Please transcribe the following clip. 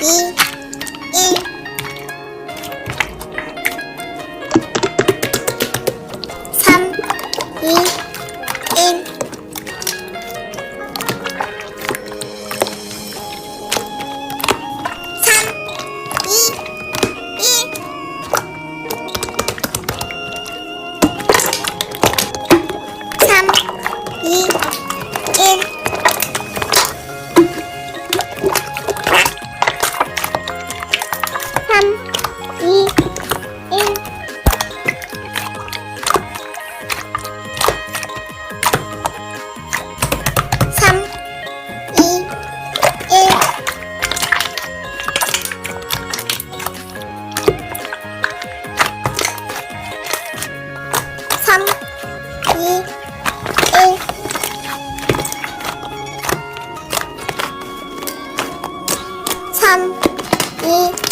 2, 1. 3, 3, 2, 1. 3, 2, 1.